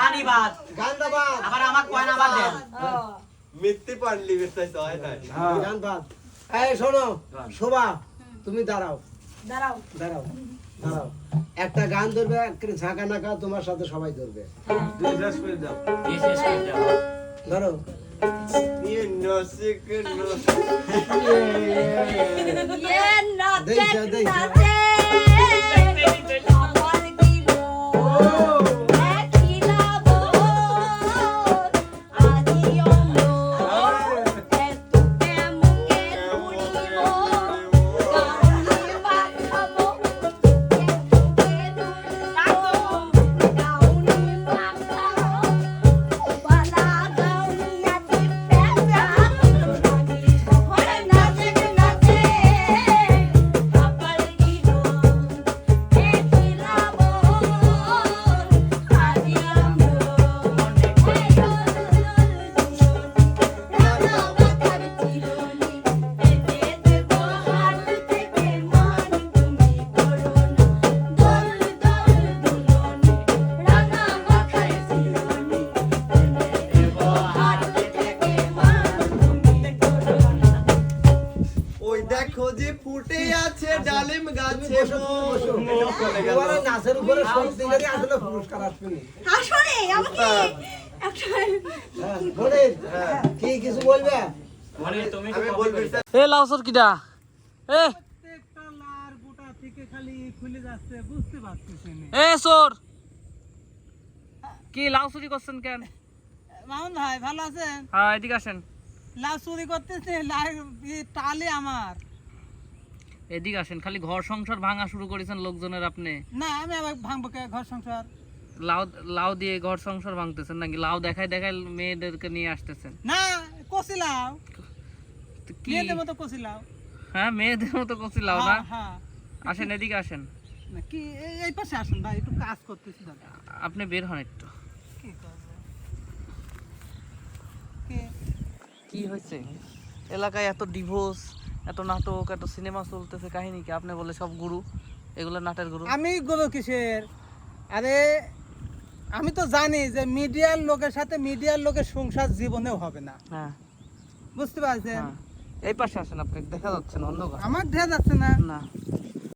গালিবাজ গান্দাবাদ আবার আমার কয়না আবার দেন। মিথ্যে পারলি বেসাই হয় না গানবাদ এই শোনো শোভা তুমি দাঁড়াও। দাঁড়াও। দাঁড়াও দাঁড়াও। একটা গান ধরবে একটা ঝাঁকা নাকা তোমার সাথে সবাই ধরবে। ধরো। ইয়ে নসিক ইয়ে দেখো যে ফুটে আছে ডালিম গাছে নাচের উপরে আসলে পুরস্কার আসবে আসলে? আমাকে হ্যাঁ, কি কিছু বলবে আমি বলব স্যার এ লাউসর কিডা এ। প্রত্যেকটা লার গোটা থেকে খালি খুলে যাচ্ছে বুঝতে পারতেছি না। এ সোর। কি লাউ চুরি করছেন কেন? মামুন ভাই ভালো আছেন? হ্যাঁ এদিকে আসেন। লাউ চুরি করতেছে লাই টালে আমার। এদিকে আসেন খালি ঘর সংসার ভাঙা শুরু করেছেন লোকজনের আপনি? না আমি আবার ভাঙবো কে ঘর সংসার? লাউ লাউ দিয়ে ঘর সংসার ভাঙতেছেন নাকি? লাউ দেখায় দেখায় মেয়েদেরকে নিয়ে আসতেছেন। না কষিলাও তো কি? মেয়েদের মতো কষিলাও হ্যাঁ মেয়েদের মতো করছি লাউ না? হ্যাঁ হ্যাঁ। আসেন এদিকে আসেন। না, কি এই- পাশে আসেন ভাই একটু কাজ করতেছি দাদা। আপনি বের হন একটু। কি করব? কে কি হয়েছে? এলাকায় এত ডিভোর্স এত নাটক এত সিনেমা চলতেছে কাহিনী কি? আপনি বলে সব গুরু এগুলো নাটের গুরু। আমি গুরু কিসের? আরে আমি তো জানি যে মিডিয়ার লোকের সাথে মিডিয়ার লোকের সংসার জীবনেও হবে না। হ্যাঁ। বুঝতে পারছেন? হ্যাঁ। এই পাশে আসেন আপনি দেখা যাচ্ছে না অন্ধকার। আমার দেখা যাচ্ছে না। না।